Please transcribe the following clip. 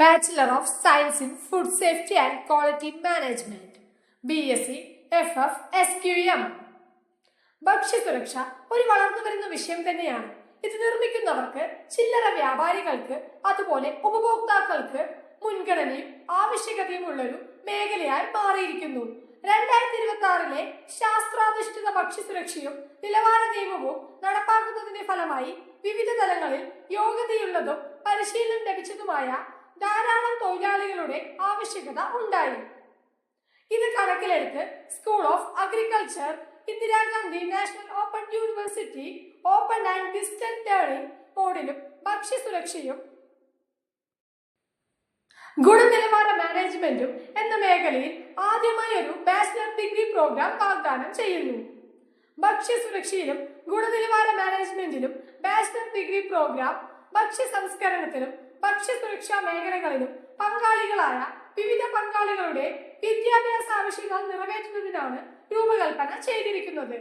Bachelor of science in food safety and quality management B S C ഭക്ഷ്യസുരക്ഷ ഒരു വളർന്നു വരുന്ന വിഷയം തന്നെയാണ്. ഇത് നിർമ്മിക്കുന്നവർക്ക് ചില്ലറ വ്യാപാരികൾക്ക് അതുപോലെ ഉപഭോക്താക്കൾക്ക് മുൻഗണനയും ആവശ്യകതയും ഉള്ളൊരു മേഖലയായി മാറിയിരിക്കുന്നു. രണ്ടായിരത്തി ഇരുപത്തി ആറിലെ ശാസ്ത്രാധിഷ്ഠിത ഭക്ഷ്യസുരക്ഷയും നിലവാര നിയമവും നടപ്പാക്കുന്നതിന്റെ ഫലമായി വിവിധ തലങ്ങളിൽ യോഗ്യതയുള്ളതും പരിശീലനം ലഭിച്ചതുമായ ധാരാളം തൊഴിലാളികളുടെ ആവശ്യകത ഉണ്ടായി. ഇത് കണക്കിലെടുത്ത് school of agriculture Indira Gandhi national open university open and distant learning മോഡിലും ഭക്ഷ്യസുരക്ഷയും ഗുണനിലവാര മാനേജ്മെന്റും എന്ന മേഖലയിൽ ആദ്യമായി ഒരു ബാച്ചിലർ ഡിഗ്രി പ്രോഗ്രാം വാഗ്ദാനം ചെയ്യുന്നു. ഭക്ഷ്യസുരക്ഷയിലും ഗുണനിലവാര മാനേജ്മെന്റിലും ബാച്ചിലർ ഡിഗ്രി പ്രോഗ്രാം ഭക്ഷ്യ സംസ്കരണത്തിലും ഭക്ഷ്യ സുരക്ഷാ മേഖലകളിലും പങ്കാളികളായ വിവിധ പങ്കാളികളുടെ വിദ്യാഭ്യാസ ആവശ്യങ്ങൾ നിറവേറ്റുന്നതിനാണ് രൂപകൽപ്പന ചെയ്തിരിക്കുന്നത്.